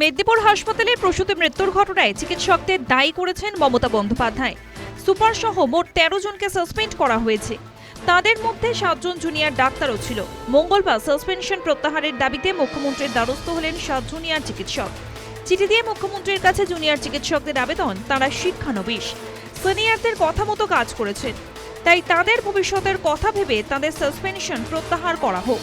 মেদিনীপুর হাসপাতালে প্রসূতি মৃত্যুর ঘটনায় চিকিৎসকদের দায়ী করেছেন মমতা বন্দ্যোপাধ্যায়। সুপার সহ মোট তেরো জনকে সাসপেন্ড করা হয়েছে। তাদের মধ্যে সাতজন জুনিয়র ডাক্তারও ছিল। মঙ্গলবার সাসপেনশন প্রত্যাহারের দাবিতে মুখ্যমন্ত্রীর দ্বারস্থ হলেন সাত জুনিয়র চিকিৎসক। চিঠি দিয়ে মুখ্যমন্ত্রীর কাছে জুনিয়র চিকিৎসকদের আবেদন, তারা শিক্ষানবিশ সিনিয়রদের কথা মতো কাজ করেছেন। তাই তাদের ভবিষ্যতের কথা ভেবে তাদের সাসপেনশন প্রত্যাহার করা হোক।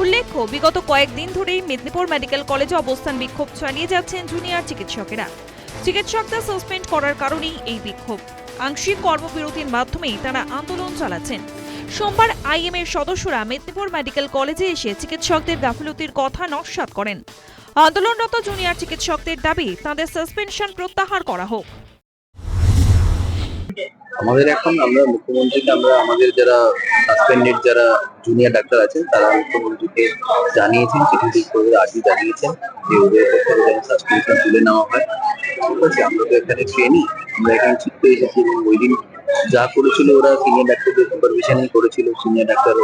উল্লেখ্য, বিগত কয়েকদিন ধরেই মেদিনীপুর মেডিকেল কলেজে অবস্থান বিক্ষোভ চালিয়ে যাচ্ছেন জুনিয়র চিকিৎসকেরা। চিকিৎসকদের সাসপেন্ড করার কারণেই এই বিক্ষোভ। আংশিক কর্মবিরতির মাধ্যমেই তারা আন্দোলন চালাচ্ছেন। সোমবার আইএম এর সদস্যরা মেদিনীপুর মেডিকেল কলেজে এসে চিকিৎসকদের গাফিলতির কথা নস্যাৎ করেন। আন্দোলনরত জুনিয়র চিকিৎসকদের দাবি, তাদের সাসপেনশন প্রত্যাহার করা হোক। আমাদের এখন আমরা মুখ্যমন্ত্রীকে আমরা আমাদের যারা সাসপেন্ডেড যারা জুনিয়র ডাক্তার আছেন, তারা মুখ্যমন্ত্রীকে জানিয়েছেন, চিঠি ঠিক করে আজই জানিয়েছেন যে ওদের থেকে যেন সাসপেনশন তুলে নেওয়া হয়। ঠিক আছে, আমরা তো এখানে ট্রেনি, আমরা এখানে শিখতে এসেছি এবং ওই দিন যা করেছিল ওরা সিনিয়র ডাক্তারদের সুপারভিশনই করেছিল। সিনিয়র ডাক্তার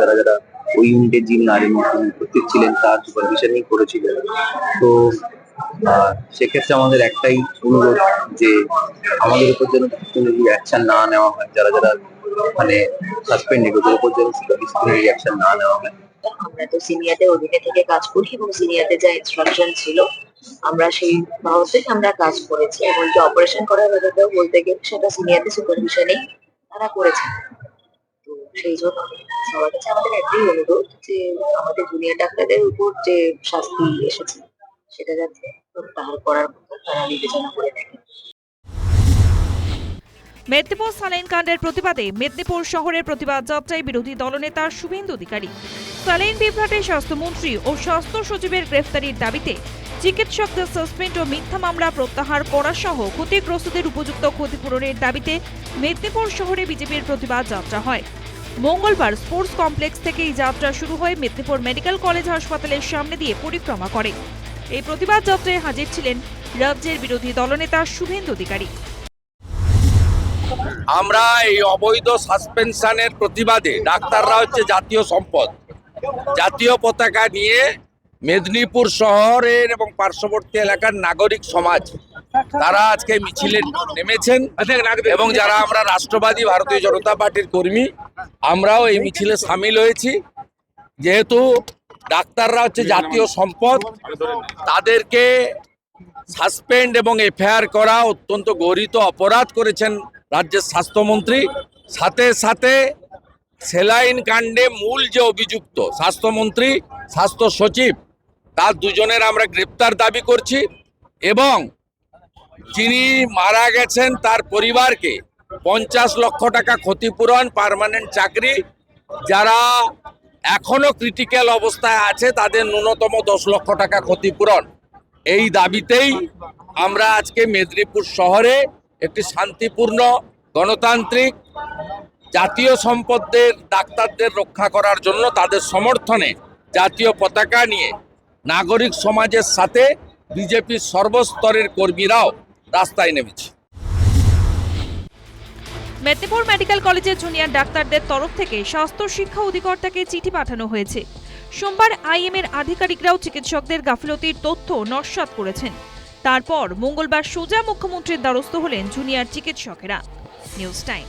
তারা যারা ওই ইউনিটের যিনি নারী উপস্থিত ছিলেন, তার সুপারভিশনই করেছিল। তো সেক্ষেত্রে আমাদের একটাই অনুরোধ যে আমাদের উপর যেন ডিসিপ্লিনারি অ্যাকশন না নেওয়া হয়, যারা যারা মানে সাসপেন্ডেড ওদের উপর যেন ডিসিপ্লিনারি অ্যাকশন না নেওয়া হয়। আমরা তো সিনিয়রদের অধীনে থেকে কাজ করি এবং সিনিয়রদের যা ইনস্ট্রাকশন ছিল, আমরা সেই ভাবে আমরা কাজ করেছি। এবং যে অপারেশন করার ব্যাপারটাও বলতে গেলে সেটা সিনিয়রদের সুপারভিশনেই তারা করেছেন তো সেই জন্য সবার কাছে আমাদের একটাই অনুরোধ যে আমাদের জুনিয়র ডাক্তারদের উপর যে শাস্তি এসেছে সেটা যাতে প্রত্যাহার করার কথা তারা বিবেচনা করে দেখেন মেদিনীপুর সালাইন কাণ্ডের প্রতিবাদে মেদিনীপুর শহরের প্রতিবাদ যাত্রায় বিরোধী দলনেতা শুভেন্দু অধিকারী, সালাইন বিভ্রাটে স্বাস্থ্যমন্ত্রী ও স্বাস্থ্য সচিবের গ্রেফতারির দাবিতে চিকিৎসকদের সাসপেন্ড ও মিথ্যা মামলা প্রত্যাহার করা সহ ক্ষতিগ্রস্তদের উপযুক্ত ক্ষতিপূরণের দাবিতে মেদিনীপুর শহরে বিজেপির প্রতিবাদ যাত্রা হয়। মঙ্গলবার স্পোর্টস কমপ্লেক্স থেকে এই যাত্রা শুরু হয়ে মেদিনীপুর মেডিকেল কলেজ হাসপাতালের সামনে দিয়ে পরিক্রমা করে। এই প্রতিবাদ যাত্রায় হাজির ছিলেন রাজ্যের বিরোধী দলনেতা শুভেন্দু অধিকারী। আমরা এই অবৈধ সাসপেনশনের প্রতিবাদে ডাক্তাররা হচ্ছে জাতীয় সম্পদ। জাতীয় পতাকা নিয়ে মেদিনীপুর শহরের এবং পার্শ্ববর্তী এলাকার নাগরিক সমাজ, তারা আজকে মিছিলে নেমেছেন এবং যারা আমরা রাষ্ট্রবাদী ভারতীয় জনতা পার্টির কর্মী, আমরাও এই মিছিলে সামিল হয়েছি। যেহেতু ডাক্তাররা হচ্ছে জাতীয় সম্পদ। তাদেরকে সাসপেন্ড এবং এফআইআর করা অত্যন্ত গরিত অপরাধ করেছেন রাজ্যের স্বাস্থ্যমন্ত্রী। সাথে সাথে সেলাইন কাণ্ডে মূল যে অভিযুক্ত স্বাস্থ্যমন্ত্রী, স্বাস্থ্য সচিব, তার দুজনের আমরা গ্রেপ্তার দাবি করছি এবং যিনি মারা গেছেন তার পরিবারকে পঞ্চাশ লক্ষ টাকা ক্ষতিপূরণ, পার্মানেন্ট চাকরি, যারা এখনও ক্রিটিক্যাল অবস্থায় আছে, তাদের ন্যূনতম দশ লক্ষ টাকা ক্ষতিপূরণ। এই দাবিতেই আমরা আজকে মেদিনীপুর শহরে একটি শান্তিপূর্ণ, গণতান্ত্রিক, জাতীয় সম্পদের ডাক্তারদের রক্ষা করার জন্য তাদের সমর্থনে জাতীয় পতাকা নিয়ে নাগরিক সমাজের সাথে বিজেপির সর্বস্তরের কর্মীরাও রাস্তায় নেমেছে। মেদিনীপুর মেডিকেল কলেজের জুনিয়র ডাক্তারদের তরফ থেকে স্বাস্থ্য শিক্ষা অধিকর্তাকে চিঠি পাঠানো হয়েছে। সোমবার আইএম এর আধিকারিকরাও চিকিৎসকদের গাফিলতির তথ্য নস্বাত করেছেন। তারপর মঙ্গলবার সোজা মুখ্যমন্ত্রীর দ্বারস্থ হলেন জুনিয়র চিকিৎসকেরা। News time.